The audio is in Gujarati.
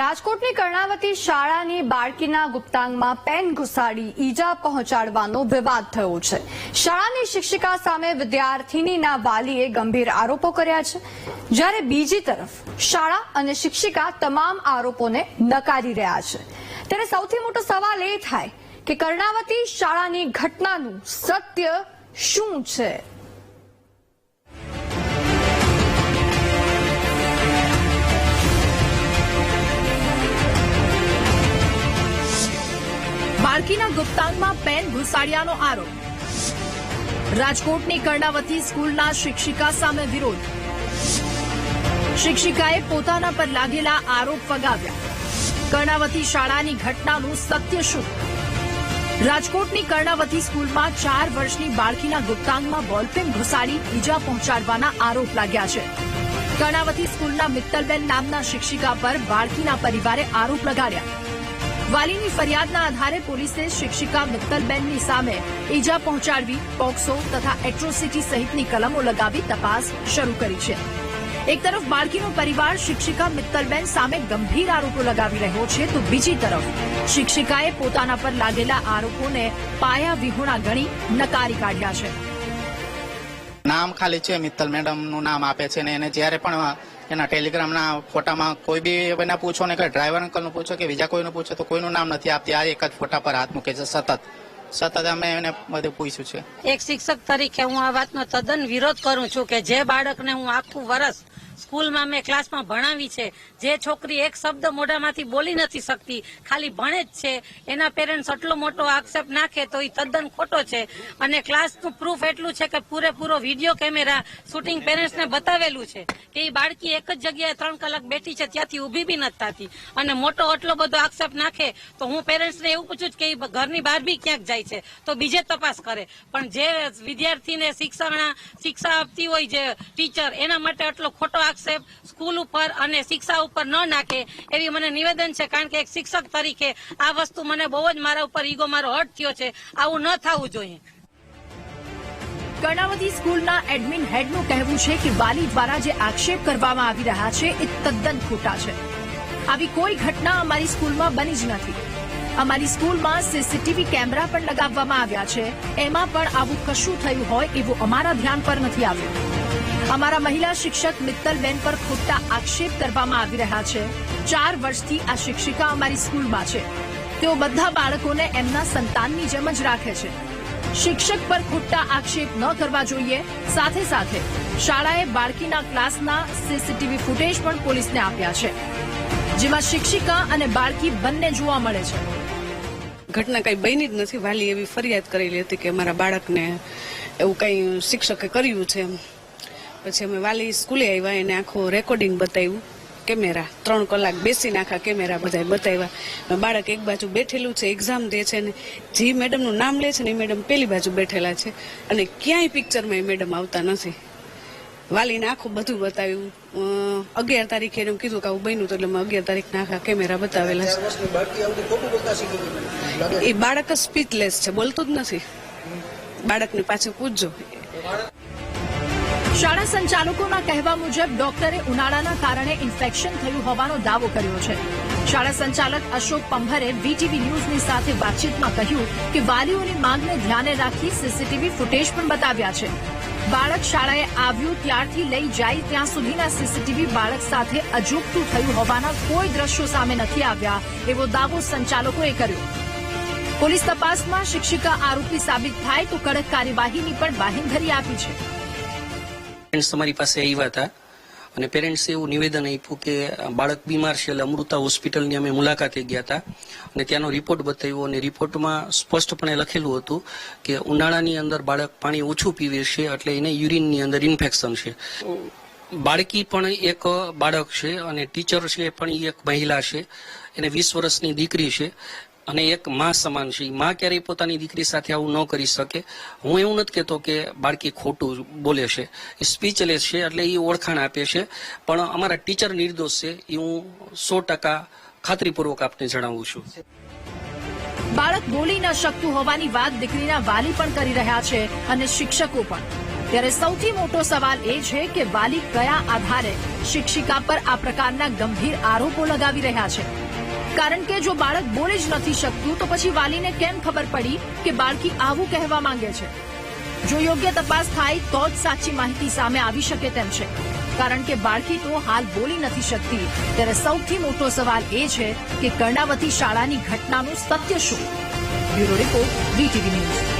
રાજકોટની કર્ણાવતી શાળાની બાળકીના ગુપ્તાંગમાં પેન ઘુસાડી ઈજા પહોંચાડવાનો વિવાદ થયો છે. શાળાની શિક્ષિકા સામે વિદ્યાર્થીનીના વાલીએ ગંભીર આરોપો કર્યા છે. જ્યારે બીજી તરફ શાળા અને શિક્ષિકા તમામ આરોપોને નકારી રહ્યા છે. ત્યારે સૌથી મોટો સવાલ એ થાય કે કર્ણાવતી શાળાની ઘટનાનું સત્ય શું છે? બાળકીના ગુપ્તાંગમાં પેન ઘુસાડ્યાનો આરોપ. રાજકોટની કર્ણાવતી સ્કૂલના શિક્ષિકા સામે વિરોધ. શિક્ષિકાએ પોતાના પર લાગેલા આરોપ ફગાવ્યા. કર્ણાવતી શાળાની ઘટનાનું સત્ય શું? રાજકોટની કર્ણાવતી સ્કૂલમાં ચાર વર્ષની બાળકીના ગુપ્તાંગમાં બોલપેન ઘુસાડી ઈજા પહોંચાડવાના આરોપ લાગ્યા છે. કર્ણાવતી સ્કૂલના મિત્તલબેન નામના શિક્ષિકા પર બાળકીના પરિવારે આરોપ લગાડ્યા. વાલીની ફરિયાદના આધારે પોલીસે શિક્ષિકા મિત્તલબેનની સામે ઈજા પહોંચાડવી, પોક્સો તથા એટ્રોસિટી સહિતની કલમો લગાવી તપાસ શરૂ કરી છે. એક તરફ બાળકીનો પરિવાર શિક્ષિકા મિત્તલબેન સામે ગંભીર આરોપો લગાવી રહ્યો છે, તો બીજી તરફ શિક્ષિકાએ પોતાના પર લાગેલા આરોપોને પાયા વિહોણા ગણી નકારી કાઢ્યા છે. નામ ખાલી છે, મિત્તલ મેડમનું નામ આપે છે ને એને જ્યારે પણ એના ટેલિગ્રામના ફોટામાં કોઈ બી એને પૂછો ને કે ડ્રાઈવર અંકલનું પૂછો કે બીજા કોઈનું પૂછો તો કોઈનું નામ નથી આપતી. આ એક જ ફોટા પર હાથ મૂકે છે. સતત. સતત અમે એને બધું પૂછ્યું છે. એક શિક્ષક તરીકે હું આ વાતનો તદ્દન વિરોધ કરું છું કે જે બાળકને હું આખું વરસ સ્કૂલમાં મેં ક્લાસમાં ભણાવી છે. જે છોકરી એક શબ્દ મોઢામાંથી બોલી નથી શકતી, ખાલી ભણે જ છે. એના પેરેન્ટ્સ આટલો મોટો આક્ષેપ નાખે તો એ તદ્દન ખોટો છે. અને ક્લાસનું પ્રૂફ એટલું છે કે પૂરેપૂરો વીડિયો કેમેરા શૂટિંગ પેરેન્ટ્સને બતાવેલું છે કે એ બાળકી એક જ જગ્યાએ ત્રણ કલાક બેઠી છે, ત્યાંથી ઊભી બી નથી થતી. અને મોટો આટલો બધો આક્ષેપ નાખે તો હું પેરેન્ટ્સને એવું પૂછું કે એ ઘરની બહાર બી ક્યાંક જાય છે? તો બીજે તપાસ કરે. પણ જે વિદ્યાર્થીને શિક્ષણ, શિક્ષા આપતી હોય જે ટીચર એના માટે આટલો ખોટો આક્ષેપ સ્કૂલ ઉપર અને શિક્ષા ઉપર ન નાખે એવી મને નિવેદન છે, કારણ કે એક શિક્ષક તરીકે આ વસ્તુ મને બહુ જ મારા ઉપર ઈગો, મારો હર્ટ થયો છે. આવું ન થવું જોઈએ. કર્ણાવતી સ્કૂલના એડમિન હેડનું કહેવું છે કે વાલી દ્વારા જે આક્ષેપ કરવામાં આવી રહ્યા છે, એ તદ્દન ખોટા છે. આવી કોઈ ઘટના અમારી સ્કૂલમાં બની જ નથી. અમારી સ્કૂલમાં સીસીટીવી કેમેરા પણ લગાવવામાં આવ્યા છે. એમાં પણ આવું કશું થયું હોય એવું અમારા ધ્યાન પર નથી આવ્યું. અમારા મહિલા શિક્ષક મિત્તલબેન પર ખોટા આક્ષેપ કરવામાં આવી રહ્યા છે. ચાર વર્ષથી આ શિક્ષિકા અમારી સ્કૂલમાં છે. તેઓ બધા બાળકોને એમના સંતાનની જેમ જ રાખે છે. શિક્ષક પર ખોટા આક્ષેપ ન કરવા જોઈએ. સાથે સાથે શાળાએ બાળકીના ક્લાસના સીસીટીવી ફૂટેજ પણ પોલીસને આપ્યા છે. જેમાં શિક્ષિકા અને બાળકી બંને જોવા મળે છે. ઘટના કઈ બની જ નથી. વાલી એવી ફરિયાદ કરેલી હતી કે મારા બાળકને એવું કઈ શિક્ષકે કર્યું છે એમ. પછી અમે વાલી સ્કૂલે આવ્યા, એને આખું રેકોર્ડિંગ બતાવ્યું, કેમેરા. ત્રણ કલાક બેસીને આખા કેમેરા બધા બતાવ્યા. બાળક એક બાજુ બેઠેલું છે એક્ઝામ દે છે ને, જે મેડમનું નામ લે છે ને એ મેડમ પેલી બાજુ બેઠેલા છે. અને ક્યાંય પિક્ચરમાં એ મેડમ આવતા નથી. વાલીને આખું બધું બતાવ્યું. અગિયાર તારીખે એનું કીધું કે આવું બન્યું તો એટલે અગિયાર તારીખના આખા કેમેરા બતાવેલા છે. એ બાળક સ્પીચલેસ છે, બોલતું જ નથી. બાળકને પાછું પૂછજો. શાળા સંચાલકોના કહેવા મુજબ ડોક્ટરે ઉનાળાના કારણે ઇન્ફેક્શન થયું હોવાનો દાવો કર્યો છે. શાળા સંચાલક અશોક પંભરે વીટીવી ન્યૂઝની સાથે વાતચીતમાં કહ્યું કે વાલીઓની માંગને ધ્યાને રાખી સીસીટીવી ફૂટેજ પણ બતાવ્યા છે. બાળક શાળાએ આવ્યું ત્યારથી લઈ જાય ત્યાં સુધીના સીસીટીવી બાળક સાથે અજુગતું થયું હોવાના કોઈ દ્રશ્યો સામે નથી આવ્યા, એવો દાવો સંચાલકોએ કર્યો. પોલીસ તપાસમાં શિક્ષિકા આરોપી સાબિત થાય તો કડક કાર્યવાહીની પણ બાહેંધરી આપી છે. પેરેન્ટ્સ તમારી પાસે આવ્યા હતા અને પેરેન્ટ્સે એવું નિવેદન આપ્યું કે બાળક બીમાર છે એટલે અમૃતા હોસ્પિટલની અમે મુલાકાતે ગયા હતા અને ત્યાંનો રિપોર્ટ બતાવ્યો અને રિપોર્ટમાં સ્પષ્ટપણે લખેલું હતું કે ઉનાળાની અંદર બાળક પાણી ઓછું પીવે છે એટલે એને યુરિનની અંદર ઇન્ફેક્શન છે. બાળકી પણ એક બાળક છે અને ટીચર છે પણ એ એક મહિલા છે. એને વીસ વર્ષની દીકરી છે અને એક માં સમાન છે. માં ક્યારેય પોતાની દીકરી સાથે આવું ન કરી શકે. હું એવું નથી કહેતો કે બાળકી ખોટું બોલે છે. એ સ્પીચલેસ છે એટલે એ ઓળખાણ આપે છે. પણ અમારા ટીચર નિર્દોષ છે. એ હું સો ટકા ખાતરીપૂર્વક આપને જણાવું છું. બાળક બોલી ન શકતું હોવાની વાત દીકરીના વાલી પણ કરી રહ્યા છે અને શિક્ષકો પણ. ત્યારે સૌથી મોટો સવાલ એ છે કે વાલી કયા આધારે શિક્ષિકા પર આ પ્રકારના ગંભીર આરોપો લગાવી રહ્યા છે? કારણ કે જો બાળક બોલી જ નથી શકતું, તો પછી વાલીને કેમ ખબર પડી કે બાળકી આવું કહેવા માંગે છે? જો યોગ્ય તપાસ થાય, તો જ સાચી માહિતી સામે આવી શકે તેમ છે. કારણ કે બાળકી તો હાલ બોલી નથી શકતી. ત્યારે સૌથી મોટો સવાલ એ છે કે કર્ણાવતી શાળાની ઘટનાનું સત્ય શું? Bureau report VTV news.